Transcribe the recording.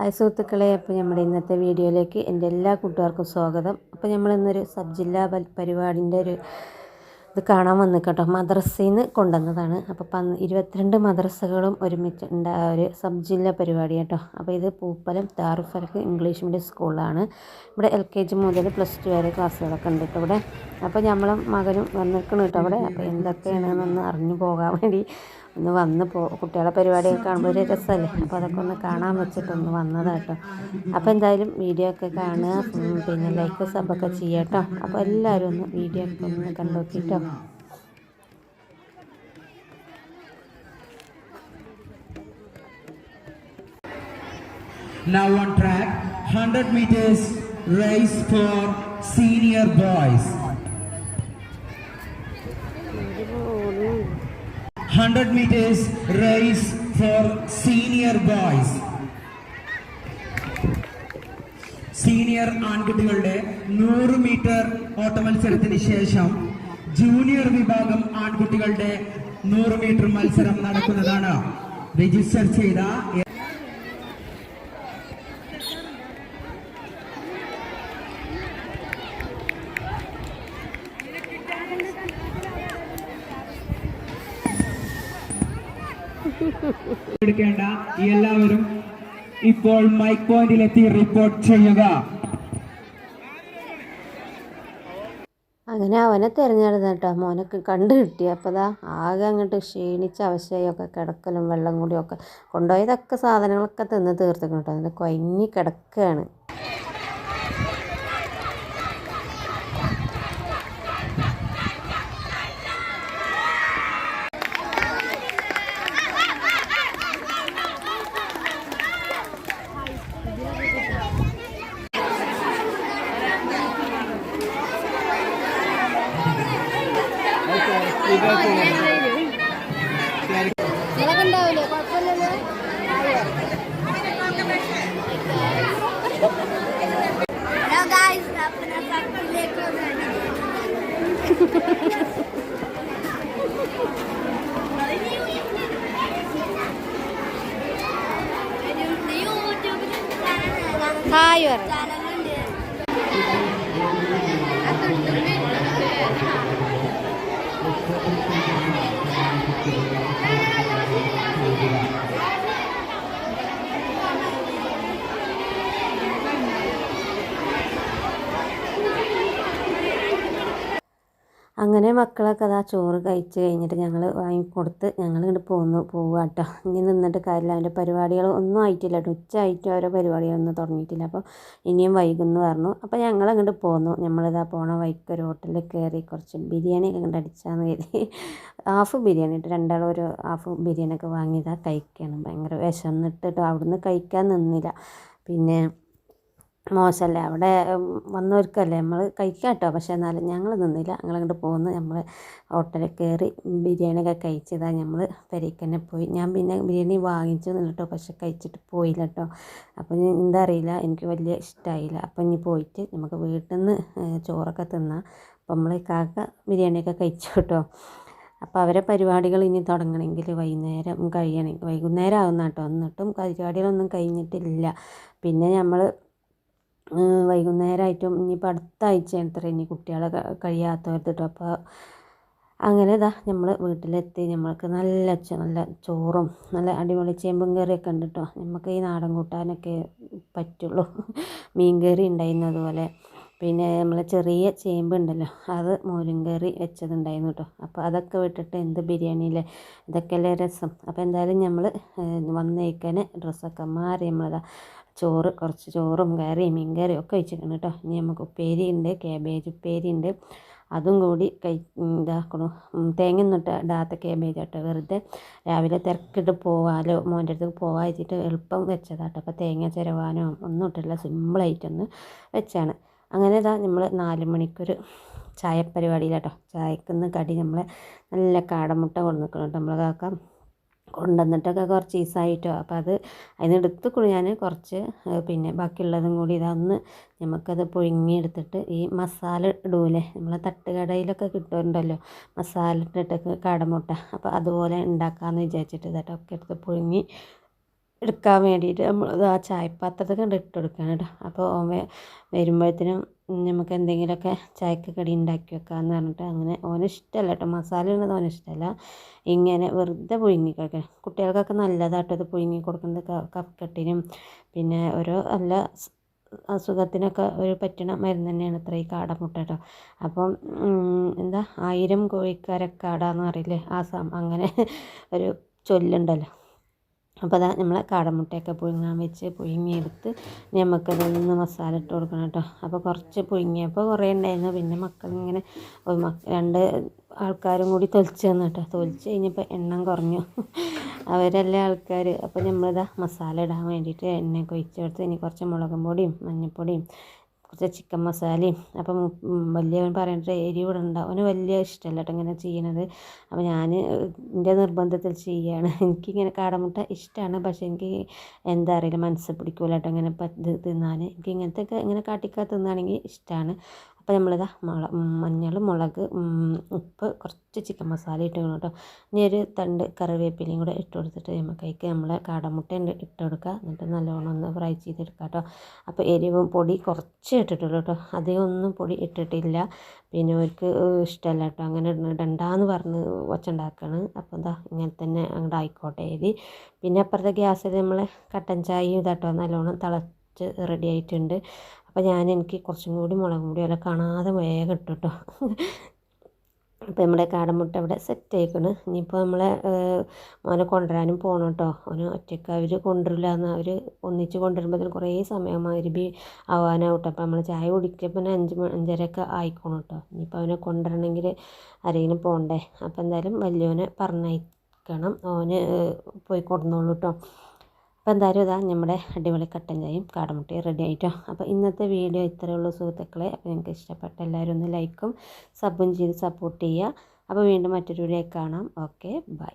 Hi സുഹൃത്തുക്കളെ അപ്പോൾ നമ്മുടെ ഇന്നത്തെ വീഡിയോയിലേക്ക് എന്റെ എല്ലാ കൂട്ടുകാർക്കും സ്വാഗതം. അപ്പോൾ നമ്മൾ ഇന്നൊരു സബ് ജില്ലാ പരിപാടിന്റെ ഒരു ഇത് കാണാൻ വന്നു കേട്ടോ മദ്രസയിൽ നിന്ന് കൊണ്ടുവന്നതാണ്. അപ്പോൾ പന്ന് ഇരുപത്തിരണ്ട് മദ്രസകളും ഒരുമിച്ച് ഉണ്ടായ ഒരു സബ് ജില്ലാ പരിപാടി കേട്ടോ. അപ്പോൾ ഇത് പൂപ്പലം താറുഫലക്ക് ഇംഗ്ലീഷ് മീഡിയം സ്കൂളാണ്. ഇവിടെ എൽ കെ ജി മുതൽ പ്ലസ് ടു വരെ ക്ലാസ്സുകളൊക്കെ ഉണ്ട്. കേട്ടോ ഇവിടെ അപ്പോൾ നമ്മളും മകനും വന്നിരിക്കണം കേട്ടോ അവിടെ. അപ്പോൾ എന്തൊക്കെയാണെന്നൊന്ന് അറിഞ്ഞു പോകാൻ വേണ്ടി ഒന്ന് വന്ന് പോ കുട്ടികളെ പരിപാടിയൊക്കെ കാണുമ്പോൾ ഒരു രസമല്ലേ അപ്പോൾ അതൊക്കെ ഒന്ന് കാണാൻ വെച്ചിട്ടൊന്ന് വന്നത് കേട്ടോ. അപ്പോൾ എന്തായാലും വീഡിയോ ഒക്കെ കാണുക. പിന്നെ ലൈക്ക് സബൊക്കെ ചെയ്യുക കേട്ടോ. അപ്പോൾ എല്ലാവരും ഒന്ന് വീഡിയോ ഒക്കെ ഒന്ന് കണ്ടുനോക്കിട്ടോ Now on track, 100 meters race for senior boys. 100 meters race for senior boys. Senior ആൺകുട്ടികളുടെ നൂറ് മീറ്റർ ഓട്ടമത്സരത്തിന് ശേഷം ജൂനിയർ വിഭാഗം ആൺകുട്ടികളുടെ നൂറ് മീറ്റർ മത്സരം നടക്കുന്നതാണ് രജിസ്റ്റർ ചെയ്ത എടുക്കേണ്ട എല്ലാവരും ഇപ്പോൾ മൈക്ക് പോയിന്റിലെത്തി റിപ്പോർട്ട് ചെയ്യുക. അങ്ങനെ അവനെ തിരഞ്ഞെടുത്ത കേട്ടോ മോനൊക്കെ കണ്ടു കിട്ടി. അപ്പോൾ ആകെ അങ്ങോട്ട് ക്ഷീണിച്ച അവശയൊക്കെ കിടക്കലും വെള്ളം കൂടിയൊക്കെ. കൊണ്ടുപോയതൊക്കെ സാധനങ്ങളൊക്കെ തിന്ന് തീർത്തിക്കണം കേട്ടോ അതിന്റെ കൊയങ്ങി കിടക്കുകയാണ് നിനക്ക് ഉണ്ടാവില്ലേ കുഴപ്പമില്ലല്ലോ ഹായ് പറ അങ്ങനെ മക്കളൊക്കെ അതാ ചോറ് കഴിച്ച് കഴിഞ്ഞിട്ട് ഞങ്ങൾ വാങ്ങിക്കൊടുത്ത് ഞങ്ങൾ ഇങ്ങോട്ട് പോന്നു പോവുക കേട്ടോ ഇനി നിന്നിട്ട് കാര്യമില്ല. അതിന്റെ പരിപാടികൾ ഒന്നും ആയിട്ടില്ല കേട്ടോ. ഉച്ച ആയിട്ട് അവരെ പരിപാടികളൊന്നും തുടങ്ങിയിട്ടില്ല. അപ്പോൾ ഇനിയും വൈകുന്നു പറഞ്ഞു. അപ്പോൾ ഞങ്ങൾ അങ്ങോട്ട് പോന്നു. നമ്മളിതാ പോണ വൈക്ക് ഒരു ഹോട്ടലിൽ കയറി കുറച്ച് ബിരിയാണി ഒക്കെ കണ്ട് അടിച്ചാന്ന് കരുതി. ഹാഫ് ബിരിയാണി ഇട്ട് രണ്ടാളും ഒരു ഹാഫ് ബിരിയാണി ഒക്കെ വാങ്ങിയതാ കഴിക്കണം. ഭയങ്കര വിശന്നിട്ട് കേട്ടോ. അവിടുന്ന് കഴിക്കാൻ നിന്നില്ല. പിന്നെ മോശമല്ലേ? അവിടെ വന്നവർക്കല്ലേ? നമ്മൾ കഴിക്കാം കേട്ടോ പക്ഷേ എന്നാലും ഞങ്ങൾ നിന്നില്ല. ഞങ്ങളങ്ങോട്ട് പോന്ന് നമ്മൾ ഹോട്ടലിൽ കയറി ബിരിയാണിയൊക്കെ കഴിച്ചതാണ് നമ്മൾ പെരേക്ക് തന്നെ പോയി. ഞാൻ പിന്നെ ബിരിയാണി വാങ്ങിച്ചു കേട്ടോ പക്ഷെ കഴിച്ചിട്ട് പോയില്ല കേട്ടോ അപ്പോൾ ഇനി എന്താ അറിയില്ല എനിക്ക് വലിയ ഇഷ്ടമായില്ല അപ്പോൾ ഇനി പോയിട്ട് നമുക്ക് വീട്ടിൽ നിന്ന് ചോറൊക്കെ തിന്നാം. അപ്പോൾ നമ്മൾ കാക്ക ബിരിയാണിയൊക്കെ കഴിച്ചു കേട്ടോ അപ്പോൾ അവരെ പരിപാടികൾ ഇനി തുടങ്ങണമെങ്കിൽ വൈകുന്നേരം കഴിയണമെങ്കിൽ വൈകുന്നേരം ആവുന്ന കേട്ടോ എന്നിട്ടും പരിപാടികളൊന്നും കഴിഞ്ഞിട്ടില്ല. പിന്നെ നമ്മൾ വൈകുന്നേരമായിട്ടും ഇനിയിപ്പോൾ അടുത്ത ആഴ്ച അത്ര ഇനി കുട്ടികളെ ക- കഴിയാത്തവർക്ക് കേട്ടോ അപ്പോൾ അങ്ങനെ ഇതാ നമ്മൾ വീട്ടിലെത്തി. നമ്മൾക്ക് നല്ല നല്ല ചോറും നല്ല അടിപൊളി ചേമ്പും കറിയൊക്കെ ഉണ്ട് കേട്ടോ നമുക്ക് ഈ നാടൻ കൂട്ടാനൊക്കെ പറ്റുള്ളൂ. മീൻ കറി ഉണ്ടായിരുന്നു അതുപോലെ. പിന്നെ നമ്മളെ ചെറിയ ചേമ്പ് ഉണ്ടല്ലോ അത് മോരും കറി വെച്ചതുണ്ടായിരുന്നു കേട്ടോ അപ്പോൾ അതൊക്കെ വിട്ടിട്ട് എന്ത് ബിരിയാണിയിലെ ഇതൊക്കെയല്ലേ രസം. അപ്പോൾ എന്തായാലും നമ്മൾ വന്നേക്കനെ ഡ്രസ്സൊക്കെ മാറി നമ്മളതാ ചോറ് കുറച്ച് ചോറും കറിയും മീൻ കറിയും ഒക്കെ വെച്ചിട്ടുണ്ട് കേട്ടോ ഇനി നമുക്ക് ഉപ്പേരി ഉണ്ട് കാബേജ് ഉപ്പേരി ഉണ്ട്. അതും കൂടി കൈ ഇതാക്കണു. തേങ്ങ ഒന്നിട്ട് ഇടാത്ത കേബേജ് കേട്ടോ വെറുതെ രാവിലെ തിരക്കിട്ട് പോവാലോ മോന്റെ അടുത്ത് പോവാ എളുപ്പം വെച്ചതാട്ടോ അപ്പോൾ തേങ്ങ ചിരവാനോ ഒന്നും ഇട്ടില്ല സിമ്പിളായിട്ടൊന്ന് വെച്ചാണ്. അങ്ങനെ ഇതാ നമ്മൾ നാല് മണിക്കൊരു ചായ പരിപാടിയിലാട്ടോ ചായക്കുന്ന് കടി നമ്മൾ നല്ല കാടമുട്ട കൊണ്ടു നിൽക്കണം കേട്ടോ നമ്മൾ കാക്ക. കൊണ്ടുവന്നിട്ടൊക്കെ കുറച്ച് ഈസായിട്ടോ അപ്പോൾ അത് അതിനെടുത്ത് ഞാൻ കുറച്ച് പിന്നെ ബാക്കിയുള്ളതും കൂടി ഇതൊന്ന് നമുക്കത് പുഴുങ്ങിയെടുത്തിട്ട് ഈ മസാല ഇടൂലേ നമ്മളെ തട്ടുകടയിലൊക്കെ കിട്ടുന്നുണ്ടല്ലോ മസാല ഇട്ടിട്ടൊക്കെ കാടമുട്ട. അപ്പോൾ അതുപോലെ ഉണ്ടാക്കാമെന്ന് വിചാരിച്ചിട്ട് ഇതൊക്കെ എടുത്ത് പുഴുങ്ങി എടുക്കാൻ വേണ്ടിയിട്ട് നമ്മൾ ആ ചായപാത്രത്തിൽ കണ്ട് ഇട്ട് കൊടുക്കുകയാണ് കേട്ടോ. അപ്പോൾ വെ- വരുമ്പോഴത്തേനും നമുക്ക് എന്തെങ്കിലുമൊക്കെ ചായക്ക് കടി ഉണ്ടാക്കി വെക്കാമെന്ന് പറഞ്ഞിട്ട് അങ്ങനെ ഓന് ഇഷ്ടമല്ല കേട്ടോ. മസാല ഇടുന്നത് ഓന് ഇഷ്ടമല്ല. ഇങ്ങനെ വെറുതെ പുഴുങ്ങി കഴിക്കണം കുട്ടികൾക്കൊക്കെ നല്ലതാട്ടോ ഇത് പുഴുങ്ങി കൊടുക്കുന്നത്. കഫക്കെട്ടിനും പിന്നെ ഓരോ നല്ല അസുഖത്തിനൊക്കെ ഒരു പറ്റണ മരുന്ന് തന്നെയാണ് ഇത്ര ഈ കാടമുട്ട കേട്ടോ. അപ്പം എന്താ ആയിരം കോഴിക്കാരക്കാടാന്ന് പറയില്ലേ? ആ സം അങ്ങനെ ഒരു ചൊല്ലുണ്ടല്ലോ. അപ്പോൾ അതാ നമ്മളെ കാടമുട്ടയൊക്കെ പുഴുങ്ങാൻ വെച്ച് പുഴുങ്ങിയെടുത്ത് ഇനി നമുക്കതൊന്ന് മസാല ഇട്ട് കൊടുക്കണം കേട്ടോ. അപ്പോൾ കുറച്ച് പുഴുങ്ങിയപ്പോൾ കുറേ ഉണ്ടായിരുന്നു. പിന്നെ മക്കളിങ്ങനെ രണ്ട് ആൾക്കാരും കൂടി തൊലിച്ച് തന്നു കേട്ടോ. തൊലിച്ച് കഴിഞ്ഞപ്പോൾ എണ്ണം കുറഞ്ഞു. അവരല്ലേ ആൾക്കാർ അപ്പോൾ നമ്മളിതാ മസാല ഇടാൻ വേണ്ടിയിട്ട് എണ്ണയൊക്കെ ഒഴിച്ചെടുത്ത് ഇനി കുറച്ച് മുളകും പൊടിയും മഞ്ഞൾപ്പൊടിയും കുറച്ച് ചിക്കൻ മസാലയും അപ്പം വലിയവൻ പറയുന്നത് എരിവ് ഇടണ്ട അവന് വലിയ ഇഷ്ടമല്ല കേട്ടോ ഇങ്ങനെ ചെയ്യണത്. അപ്പം ഞാൻ എന്റെ നിർബന്ധത്തിൽ ചെയ്യുകയാണ് എനിക്കിങ്ങനെ കാടമുട്ട ഇഷ്ടമാണ് പക്ഷേ എനിക്ക് എന്താ അറിയില്ല മനസ്സ് പിടിക്കൂല കേട്ടോ ഇങ്ങനെ ഇത് തിന്നാൻ. എനിക്ക് ഇങ്ങനത്തെ ഇങ്ങനെ കാട്ടിക്കാ തിന്നാണെങ്കിൽ ഇഷ്ടമാണ് അപ്പോൾ നമ്മളിതാ മുള മഞ്ഞൾ മുളക് ഉപ്പ് കുറച്ച് ചിക്കൻ മസാല ഇട്ട് കേട്ടോ. ഇനി ഒരു തണ്ട് കറിവേപ്പിലയും കൂടെ ഇട്ട് കൊടുത്തിട്ട് നമുക്കതിലേക്ക് നമ്മൾ കാടമുട്ട ഇട്ട് കൊടുക്കുക എന്നിട്ട് നല്ലോണം ഒന്ന് ഫ്രൈ ചെയ്തെടുക്കുക കേട്ടോ. അപ്പോൾ എരിവും പൊടി കുറച്ച് ഇട്ടിട്ടുള്ളൂ കേട്ടോ. അധികം ഒന്നും പൊടി ഇട്ടിട്ടില്ല. പിന്നെ അവർക്ക് ഇഷ്ടമല്ല കേട്ടോ. അങ്ങനെ ഇടണ്ടാന്ന് പറഞ്ഞ് വച്ചുണ്ടാക്കുകയാണ് അപ്പോൾ എന്താ ഇങ്ങനെ തന്നെ അങ്ങോട്ട് ആയിക്കോട്ടെ എഴുതി പിന്നെ അപ്പുറത്തെ ഗ്യാസിൽ നമ്മൾ കട്ടൻ ചായയും ഇതാട്ടോ നല്ലോണം തിളച്ച് റെഡി ആയിട്ടുണ്ട്. അപ്പോൾ ഞാൻ എനിക്ക് കുറച്ചും കൂടി മുളകും കൂടി അല്ല കാണാതെ വേഗം ഇട്ടു കേട്ടോ അപ്പോൾ നമ്മുടെ കാടമുട്ട ഇവിടെ സെറ്റ് ആയിക്കണ്. ഇനിയിപ്പോൾ നമ്മളെ മോനെ കൊണ്ടുവരാനും പോകണം കേട്ടോ അവന് ഒറ്റയ്ക്ക് അവർ കൊണ്ടുവരില്ല എന്ന് അവർ ഒന്നിച്ച് കൊണ്ടുവരുമ്പോഴത്തേന് കുറേ സമയം അരുബി ആവാനാവട്ടെ. അപ്പോൾ നമ്മൾ ചായ കുടിക്കുമ്പോൾ അഞ്ച് അഞ്ചരയൊക്കെ ആയിക്കോണം കേട്ടോ ഇനിയിപ്പോൾ അവനെ കൊണ്ടുവരണമെങ്കിൽ ആരെങ്കിലും പോകണ്ടേ അപ്പോൾ എന്തായാലും വലിയവനെ പറഞ്ഞയക്കണം. അവന് പോയി കൊടുന്നോളൂ കേട്ടോ അപ്പോൾ എന്തായാലും ഇതാ നമ്മുടെ അടിപൊളി കട്ടൻ ചായയും കാടമുട്ടയും റെഡി ആയിട്ടോ. അപ്പോൾ ഇന്നത്തെ വീഡിയോ ഇത്രയേ ഉള്ളൂ സുഹൃത്തുക്കളെ. അപ്പോൾ നിങ്ങൾക്ക് ഇഷ്ടപ്പെട്ട എല്ലാവരും ഒന്ന് ലൈക്കും സബും ചെയ്ത് സപ്പോർട്ട് ചെയ്യുക. അപ്പോൾ വീണ്ടും മറ്റൊരു വീഡിയോ കാണാം. Okay bye